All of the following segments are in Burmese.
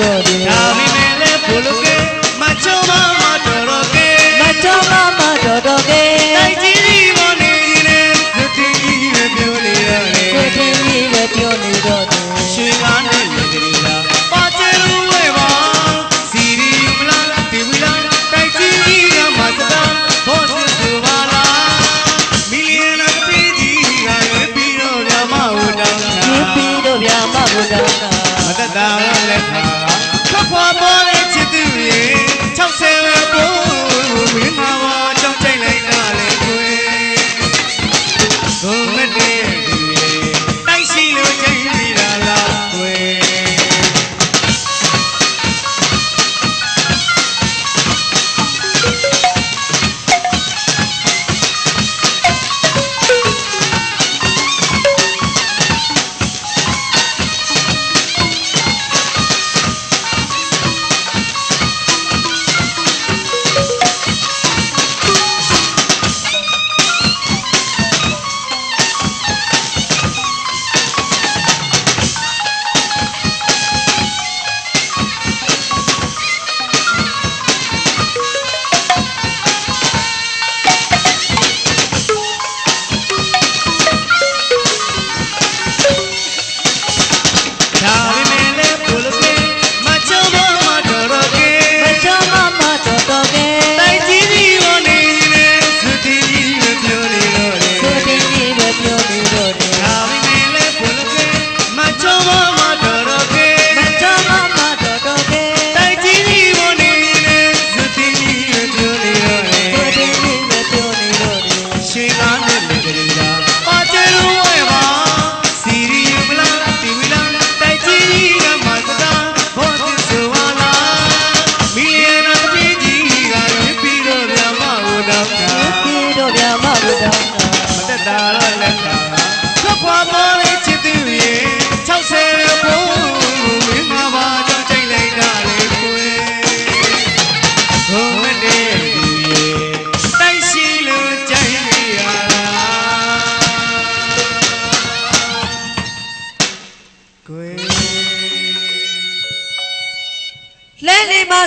Matoroke Dami mele puluke Macho mama doroke Macho mama doroke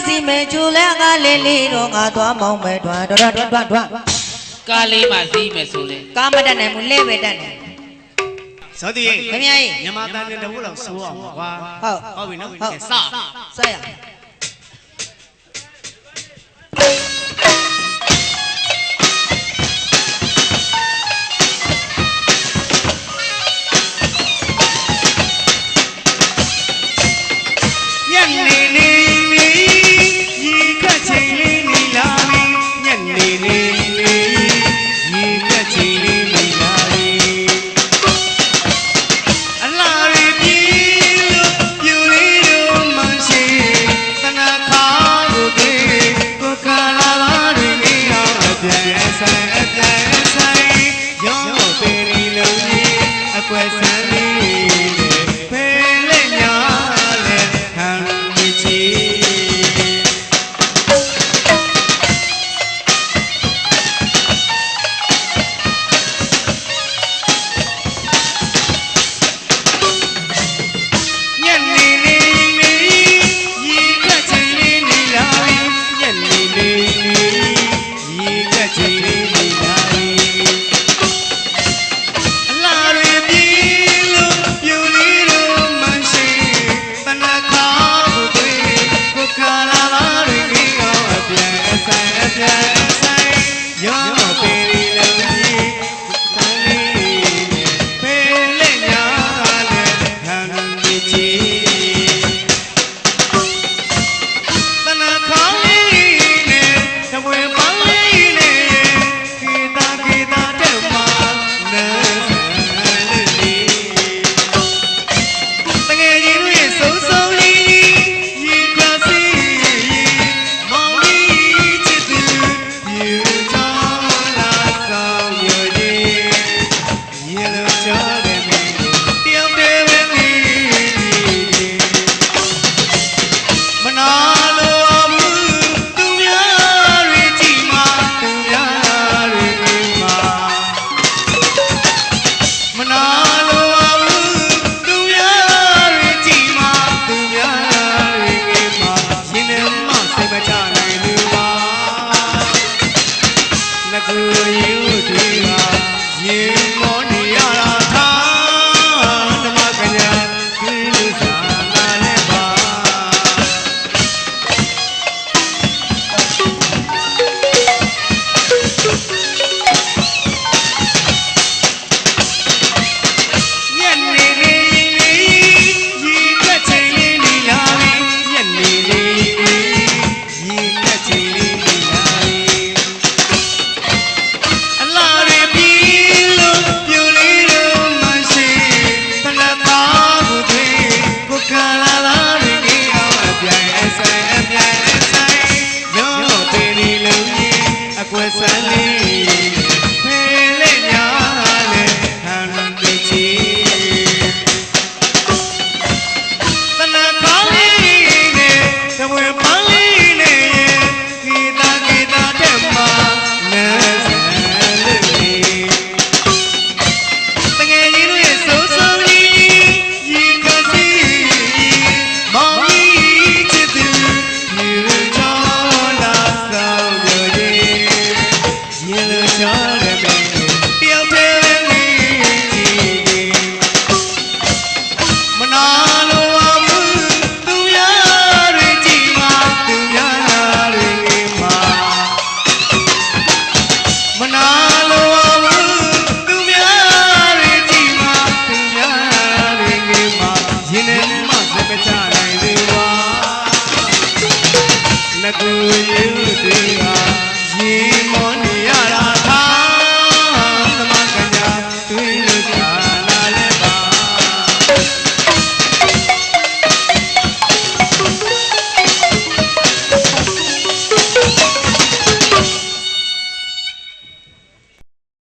စီမဲချူလဲငါလေးလေးတော့ငါသွားမောင်းမဲထွားထွားထွားထွားထွားကားလေးမှစီးမယ်ဆိုလေကားမတက်နိုင်ဘူးလဲပဲတက်နိုင်သောတိခင်ဗျားကြီးမြန်မာသားနဲ့တဝက်လောက်ဆိုးအောင်ပါဟုတ်ဟုတ်ပြီနော်ဟုတ်စစရ You. နကူယူသေးဟာရေ